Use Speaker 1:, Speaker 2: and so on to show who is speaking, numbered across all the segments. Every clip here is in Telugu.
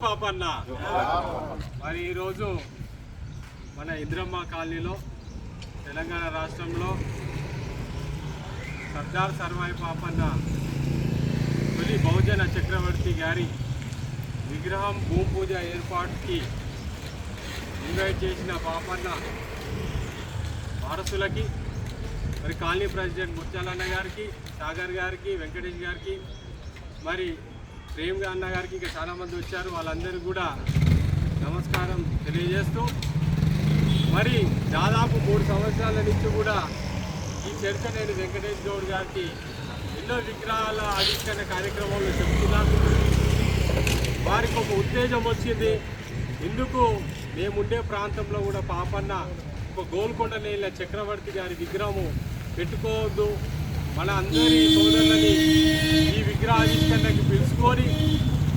Speaker 1: పాపన్న. మరి ఈరోజు మన ఇంద్రమ్మ కాలనీలో తెలంగాణ రాష్ట్రంలో సర్దార్ సర్వాయి పాపన్న తొలి బహుజన చక్రవర్తి గారి విగ్రహం భూమి పూజ ఏర్పాటుకి ఇన్వైట్ చేసిన పాపన్న వారసులకి మరి కాలనీ ప్రెసిడెంట్ ముత్యాలన్న గారికి సాగర్ గారికి వెంకటేష్ గారికి మరి ప్రేమ్ అన్న గారికి ఇంకా చాలామంది వచ్చారు. వాళ్ళందరూ కూడా నమస్కారం తెలియజేస్తూ మరి దాదాపు మూడు సంవత్సరాల నుంచి కూడా ఈ చర్చ నేను వెంకటేష్ గౌడ్ గారికి ఎన్నో విగ్రహాల ఆవిష్కరణ కార్యక్రమంలో చెప్తున్నాను. వారికి ఒక ఉత్తేజం వచ్చింది. ఎందుకు మేముండే ప్రాంతంలో కూడా పాపన్న ఒక గోల్కొండ నేల చక్రవర్తి గారి విగ్రహము పెట్టుకోవద్దు. మన అందరి సోదరులని ఈ విగ్రహ పిలుచుకొని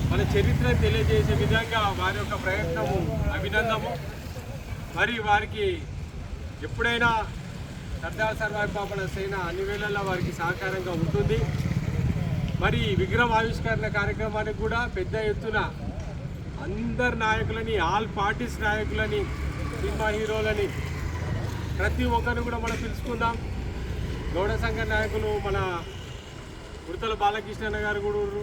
Speaker 1: మన చరిత్ర తెలియజేసే విధంగా వారి యొక్క ప్రయత్నము అభినందము. మరి వారికి ఎప్పుడైనా సర్దార్ సర్వాయి పాపన సేన అన్ని వేళల్లో వారికి సహకారంగా ఉంటుంది. మరి విగ్రహం ఆవిష్కరణ కార్యక్రమానికి కూడా పెద్ద ఎత్తున అందరు నాయకులని ఆల్ పార్టీస్ నాయకులని సినిమా హీరోలని ప్రతి ఒక్కరిని కూడా మనం పిలుచుకుందాం. గౌడ సంఘ నాయకులు మన ఉడతల బాలకృష్ణ గారు కూడా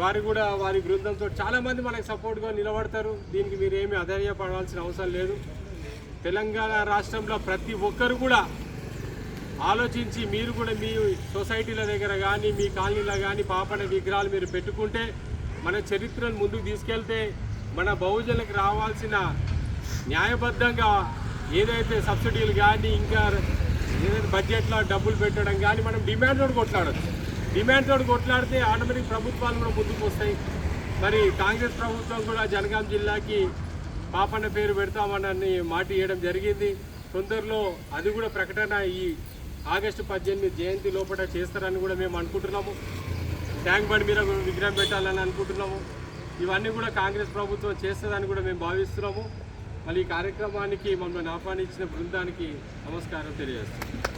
Speaker 1: వారు కూడా వారి బృందంతో చాలామంది మనకు సపోర్ట్గా నిలబడతారు. దీనికి మీరు ఏమి అధైర్యపడాల్సిన అవసరం లేదు. తెలంగాణ రాష్ట్రంలో ప్రతి ఒక్కరు కూడా ఆలోచించి మీరు కూడా మీ సొసైటీల దగ్గర కానీ మీ కాలనీలో కానీ పాపన విగ్రహాలు మీరు పెట్టుకుంటే మన చరిత్రను ముందుకు తీసుకెళ్తే మన బహుజనులకు రావాల్సిన న్యాయబద్ధంగా ఏదైతే సబ్సిడీలు కానీ ఇంకా ఏదైతే బడ్జెట్లో డబ్బులు పెట్టడం కానీ మనం డిమాండ్ కూడా కొట్లాడచ్చు. డిమాండ్ కొట్లాడితే ఆటోమేటిక్ ప్రభుత్వాలు కూడా ముందుకు వస్తాయి మరి కాంగ్రెస్ ప్రభుత్వం కూడా జనగాం జిల్లాకి పాపన్న పేరు పెడతామని మాట ఇవ్వడం జరిగింది. తొందరలో అది కూడా ప్రకటన ఈ ఆగస్టు పద్దెనిమిది జయంతి లోపల చేస్తారని కూడా మేము అనుకుంటున్నాము. ట్యాంక్ బండ్ మీద విగ్రహం పెట్టాలని అనుకుంటున్నాము. ఇవన్నీ కూడా కాంగ్రెస్ ప్రభుత్వం చేస్తుందని కూడా మేము భావిస్తున్నాము. మళ్ళీ ఈ కార్యక్రమానికి మమ్మల్ని ఆహ్వానించిన బృందానికి నమస్కారం తెలియజేస్తున్నాం.